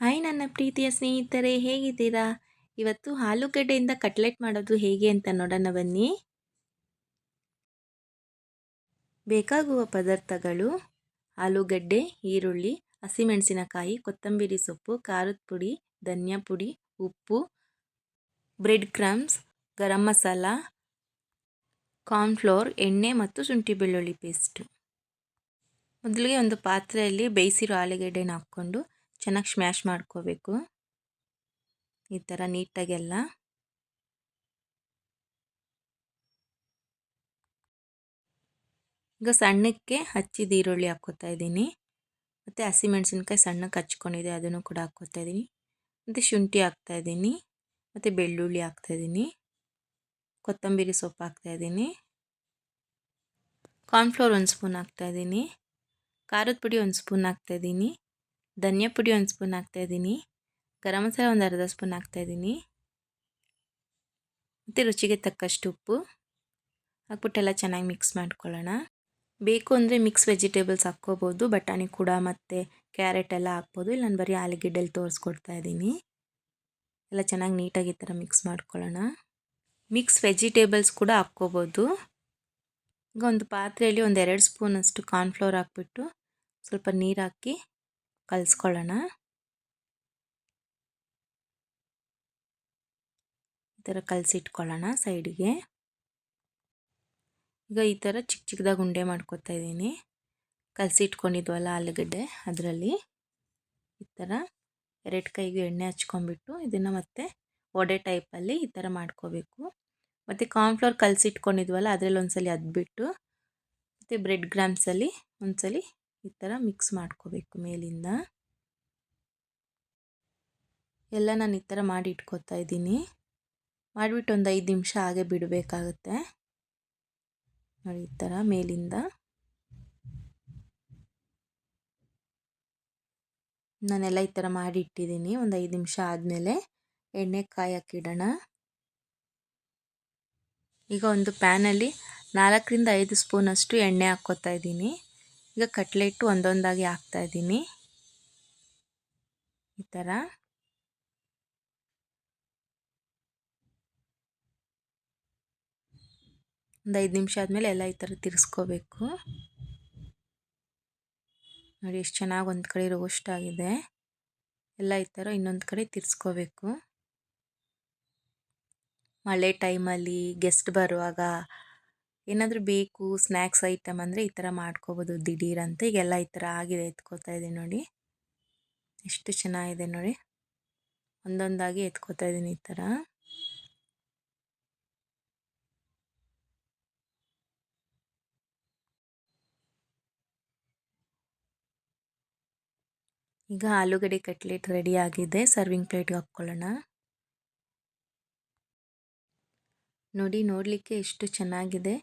Hi ನನ್ನ ಪ್ರೀತಿಯ ಸ್ನೇಹಿತರೆ, ಹೇಗಿದ್ದೀರಾ? ಇವತ್ತು ಆಲೂಗಡ್ಡೆಯಿಂದ ಕಟ್ಲೆಟ್ ಮಾಡೋದು ಹೇಗೆ ಅಂತ ನೋಡೋಣ ಬನ್ನಿ. ಬೇಕಾಗುವ ಪದಾರ್ಥಗಳು, ಆಲೂಗಡ್ಡೆ, ಈರುಳ್ಳಿ, ಹಸಿಮೆಣಸಿನಕಾಯಿ, ಕೊತ್ತಂಬರಿ ಸೊಪ್ಪು, ಖಾರದ ಪುಡಿ, ಧನಿಯಾ ಪುಡಿ, ಉಪ್ಪು, bread crumbs, garam masala, cornflour, ಎಣ್ಣೆ ಮತ್ತು ಶುಂಠಿ ಬೆಳ್ಳುಳ್ಳಿ ಪೇಸ್ಟು. ಮೊದಲಿಗೆ ಒಂದು ಪಾತ್ರೆಯಲ್ಲಿ ಬೇಯಿಸಿರೋ ಆಲೂಗಡ್ಡೆನ ಹಾಕ್ಕೊಂಡು ಚೆನ್ನಾಗಿ ಸ್ಮ್ಯಾಶ್ ಮಾಡ್ಕೋಬೇಕು. ಈ ಥರ ನೀಟಾಗೆಲ್ಲ. ಈಗ ಸಣ್ಣಕ್ಕೆ ಹಚ್ಚಿದ ಈರುಳ್ಳಿ ಹಾಕ್ಕೋತಾ ಇದ್ದೀನಿ. ಮತ್ತು ಹಸಿಮೆಣಸಿನ್ಕಾಯಿ ಸಣ್ಣಕ್ಕೆ ಹಚ್ಕೊಂಡಿದೆ ಅದನ್ನು ಕೂಡ ಹಾಕ್ಕೋತಾ ಇದ್ದೀನಿ. ಮತ್ತು ಶುಂಠಿ ಹಾಕ್ತಾ ಇದ್ದೀನಿ. ಮತ್ತು ಬೆಳ್ಳುಳ್ಳಿ ಹಾಕ್ತಾ ಇದ್ದೀನಿ. ಕೊತ್ತಂಬರಿ ಸೊಪ್ಪು ಹಾಕ್ತಾ ಇದ್ದೀನಿ. ಕಾರ್ನ್ಫ್ಲೋರ್ ಒಂದು ಸ್ಪೂನ್ ಹಾಕ್ತಾ ಇದ್ದೀನಿ. ಖಾರದ ಪುಡಿ ಒಂದು ಸ್ಪೂನ್ ಹಾಕ್ತಾಯಿದ್ದೀನಿ ಧನಿಯಾ ಪುಡಿ ಒಂದು ಸ್ಪೂನ್ ಹಾಕ್ತಾಯಿದ್ದೀನಿ ಗರಂ ಮಸಾಲೆ ಒಂದು ಅರ್ಧ ಸ್ಪೂನ್ ಹಾಕ್ತಾಯಿದ್ದೀನಿ ಮತ್ತು ರುಚಿಗೆ ತಕ್ಕಷ್ಟು ಉಪ್ಪು. ಹಾಕ್ಬಿಟ್ಟೆಲ್ಲ ಚೆನ್ನಾಗಿ ಮಿಕ್ಸ್ ಮಾಡ್ಕೊಳ್ಳೋಣ. ಬೇಕು ಅಂದರೆ ಮಿಕ್ಸ್ ವೆಜಿಟೇಬಲ್ಸ್ ಹಾಕ್ಕೋಬೋದು, ಬಟಾಣಿ ಕೂಡ ಮತ್ತು ಕ್ಯಾರೆಟ್ ಎಲ್ಲ ಹಾಕ್ಬೋದು. ಇಲ್ಲ ನಾನು ಬರೀ ಆಲೂಗೆಡ್ಡೆಲಿ ತೋರಿಸ್ಕೊಡ್ತಾ ಇದ್ದೀನಿ. ಎಲ್ಲ ಚೆನ್ನಾಗಿ ನೀಟಾಗಿ ಈ ಥರ ಮಿಕ್ಸ್ ಮಾಡ್ಕೊಳ್ಳೋಣ. ಮಿಕ್ಸ್ ವೆಜಿಟೇಬಲ್ಸ್ ಕೂಡ ಹಾಕ್ಕೋಬೋದು. ಈಗ ಒಂದು ಪಾತ್ರೆಯಲ್ಲಿ ಒಂದು ಎರಡು ಸ್ಪೂನಷ್ಟು ಕಾರ್ನ್ಫ್ಲೋರ್ ಹಾಕ್ಬಿಟ್ಟು ಸ್ವಲ್ಪ ನೀರು ಹಾಕಿ ಕಲಿಸ್ಕೊಳ್ಳೋಣ. ಈ ಥರ ಕಲಸಿಟ್ಕೊಳ್ಳೋಣ ಸೈಡಿಗೆ. ಈಗ ಈ ಥರ ಚಿಕ್ಕ ಚಿಕ್ಕದಾಗಿ ಉಂಡೆ ಮಾಡ್ಕೊತಾ ಇದ್ದೀನಿ. ಕಲಸಿಟ್ಕೊಂಡಿದ್ವಲ್ಲ ಆಲೂಗಡ್ಡೆ ಅದರಲ್ಲಿ. ಈ ಥರ ಎರಡು ಕೈಗೆ ಎಣ್ಣೆ ಹಚ್ಕೊಂಬಿಟ್ಟು ಇದನ್ನು ಮತ್ತೆ ವಡೆ ಟೈಪಲ್ಲಿ ಈ ಥರ ಮಾಡ್ಕೋಬೇಕು. ಮತ್ತು ಕಾರ್ನ್ಫ್ಲೋರ್ ಕಲಸಿಟ್ಕೊಂಡಿದ್ವಲ್ಲ ಅದರಲ್ಲಿ ಒಂದ್ಸಲಿ ಅದ್ಬಿಟ್ಟು ಮತ್ತು ಬ್ರೆಡ್ ಗ್ರಾಮ್ಸಲ್ಲಿ ಒಂದ್ಸಲಿ ಈ ಥರ ಮಿಕ್ಸ್ ಮಾಡ್ಕೋಬೇಕು ಮೇಲಿಂದ. ಎಲ್ಲ ನಾನು ಈ ಥರ ಮಾಡಿ ಇಟ್ಕೋತಾ ಇದ್ದೀನಿ. ಮಾಡಿಬಿಟ್ಟು ಒಂದು ಐದು ನಿಮಿಷ ಹಾಗೆ ಬಿಡಬೇಕಾಗುತ್ತೆ. ನೋಡಿ ಈ ಥರ ಮೇಲಿಂದ. ನಾನೆಲ್ಲ ಈ ಥರ ಮಾಡಿ ಇಟ್ಟಿದ್ದೀನಿ. ಒಂದು ಐದು ನಿಮಿಷ ಆದಮೇಲೆ ಎಣ್ಣೆ ಕಾಯಕ್ಕಿಡೋಣ ಈಗ ಒಂದು ಪ್ಯಾನಲ್ಲಿ ನಾಲ್ಕರಿಂದ ಐದು ಸ್ಪೂನಷ್ಟು ಎಣ್ಣೆ ಹಾಕ್ಕೋತಾ ಇದ್ದೀನಿ. ಈಗ ಕಟ್ಲೆಟ್ಟು ಒಂದೊಂದಾಗಿ ಹಾಕ್ತಾ ಇದ್ದೀನಿ. ಈ ಥರ ಒಂದು ಐದು ನಿಮಿಷ ಆದಮೇಲೆ ಎಲ್ಲ ಈ ಥರ ತಿರ್ಸ್ಕೋಬೇಕು. ನೋಡಿ ಎಷ್ಟು ಚೆನ್ನಾಗಿ ಒಂದು ಕಡೆ ರೋಸ್ಟ್ ಆಗಿದೆ. ಎಲ್ಲ ಈ ಥರ ಇನ್ನೊಂದು ಕಡೆ ತಿರ್ಸ್ಕೋಬೇಕು. ಮಳೆ ಟೈಮಲ್ಲಿ ಗೆಸ್ಟ್ ಬರುವಾಗ ಏನಾದರೂ ಬೇಕು ಸ್ನ್ಯಾಕ್ಸ್ ಐಟಮ್ ಅಂದರೆ ಈ ಥರ ಮಾಡ್ಕೋಬೋದು, ದಿಢೀರಂತ. ಈಗೆಲ್ಲ ಈ ಥರ ಆಗಿದೆ ಎತ್ಕೋತಾ ಇದ್ದೀನಿ ನೋಡಿ. ಎಷ್ಟು ಚೆನ್ನಾಗಿದೆ ನೋಡಿ. ಒಂದೊಂದಾಗಿ ಎತ್ಕೋತಾ ಇದ್ದೀನಿ ಈ ಥರ. ಈಗ ಆಲೂಗಡ್ಡೆ ಕಟ್ಲೆಟ್ ರೆಡಿ ಆಗಿದೆ. ಸರ್ವಿಂಗ್ ಪ್ಲೇಟ್ಗೆ ಹಾಕ್ಕೊಳ್ಳೋಣ. ನೋಡಿ, ನೋಡಲಿಕ್ಕೆ ಎಷ್ಟು ಚೆನ್ನಾಗಿದೆ.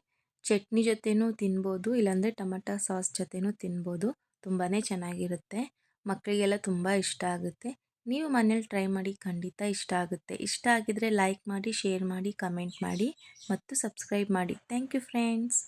ಚಟ್ನಿ ಜೊತೆನೂ ತಿನ್ಬೋದು, ಇಲ್ಲಾಂದರೆ ಟೊಮಟೊ ಸಾಸ್ ಜೊತೆನೂ ತಿನ್ಬೋದು. ತುಂಬಾ ಚೆನ್ನಾಗಿರುತ್ತೆ. ಮಕ್ಕಳಿಗೆಲ್ಲ ತುಂಬ ಇಷ್ಟ ಆಗುತ್ತೆ. ನೀವು ಮನೇಲಿ ಟ್ರೈ ಮಾಡಿ ಖಂಡಿತ ಇಷ್ಟ ಆಗುತ್ತೆ. ಇಷ್ಟ ಆಗಿದರೆ ಲೈಕ್ ಮಾಡಿ, ಶೇರ್ ಮಾಡಿ, ಕಮೆಂಟ್ ಮಾಡಿ ಮತ್ತು ಸಬ್ಸ್ಕ್ರೈಬ್ ಮಾಡಿ. Thank you friends.